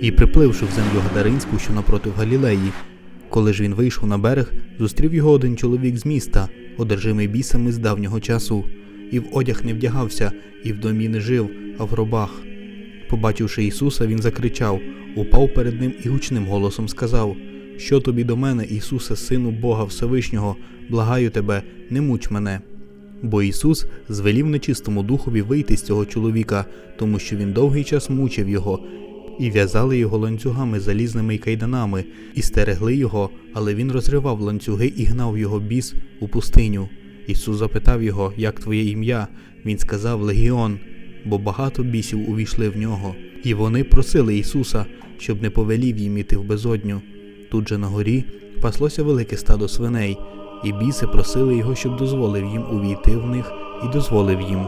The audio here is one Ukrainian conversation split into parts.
і припливши в землю Гадаринську, що напротив Галілеї. Коли ж він вийшов на берег, зустрів його один чоловік з міста, одержимий бісами з давнього часу, і в одяг не вдягався, і в домі не жив, а в гробах. Побачивши Ісуса, він закричав, упав перед ним і гучним голосом сказав: Що тобі до мене, Ісусе, Сину Бога Всевишнього, благаю тебе, не муч мене. Бо Ісус звелів нечистому духові вийти з цього чоловіка, тому що він довгий час мучив його, і в'язали його ланцюгами залізними й кайданами, і стерегли його, але він розривав ланцюги і гнав його біс у пустиню. Ісус запитав його, як твоє ім'я? Він сказав Легіон, бо багато бісів увійшли в нього. І вони просили Ісуса, щоб не повелів їм іти в безодню. Тут же на горі паслося велике стадо свиней, і біси просили його, щоб дозволив їм увійти в них, і дозволив їм.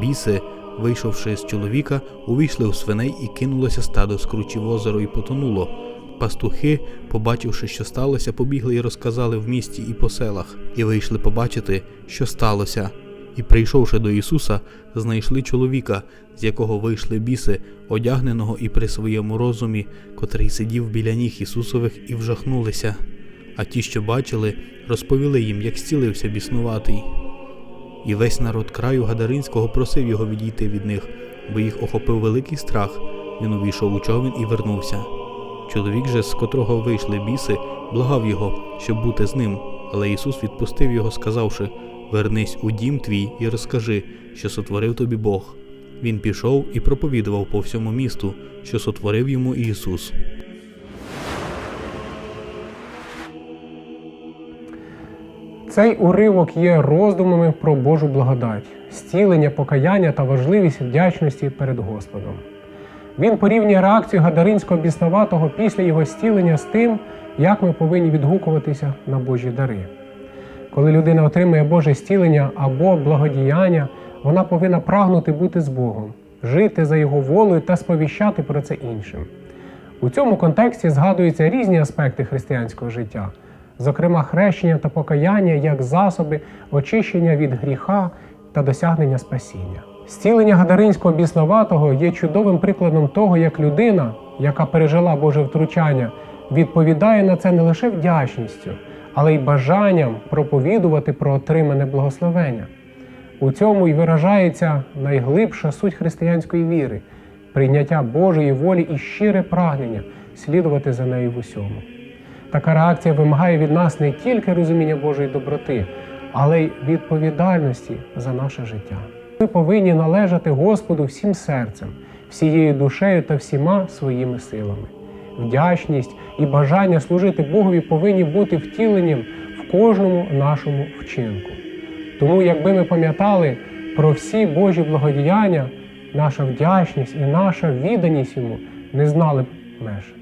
Біси, вийшовши з чоловіка, увійшли у свиней і кинулося стадо з кручі в озеро і потонуло. Пастухи, побачивши, що сталося, побігли і розказали в місті і по селах, і вийшли побачити, що сталося. І, прийшовши до Ісуса, знайшли чоловіка, з якого вийшли біси, одягненого і при своєму розумі, котрий сидів біля ніг Ісусових, і вжахнулися. А ті, що бачили, розповіли їм, як зцілився біснуватий. І весь народ краю Гадаринського просив його відійти від них, бо їх охопив великий страх. Він увійшов у човен і вернувся. Чоловік же, з котрого вийшли біси, благав його, щоб бути з ним, але Ісус відпустив його, сказавши: Вернись у дім твій і розкажи, що сотворив тобі Бог. Він пішов і проповідував по всьому місту, що сотворив йому Ісус. Цей уривок є роздумами про Божу благодать, зцілення, покаяння та важливість вдячності перед Господом. Він порівнює реакцію гадаринського біснуватого після його зцілення з тим, як ми повинні відгукуватися на Божі дари. Коли людина отримує Боже зцілення або благодіяння, вона повинна прагнути бути з Богом, жити за Його волею та сповіщати про це іншим. У цьому контексті згадуються різні аспекти християнського життя, зокрема хрещення та покаяння як засоби очищення від гріха та досягнення спасіння. Зцілення гадаринського біснуватого є чудовим прикладом того, як людина, яка пережила Боже втручання, відповідає на це не лише вдячністю, але й бажанням проповідувати про отримане благословення. У цьому й виражається найглибша суть християнської віри, прийняття Божої волі і щире прагнення слідувати за нею в усьому. Така реакція вимагає від нас не тільки розуміння Божої доброти, але й відповідальності за наше життя. Ми повинні належати Господу всім серцем, всією душею та всіма своїми силами. Вдячність і бажання служити Богові повинні бути втіленням в кожному нашому вчинку. Тому, якби ми пам'ятали про всі Божі благодіяння, наша вдячність і наша відданість йому не знали б меж.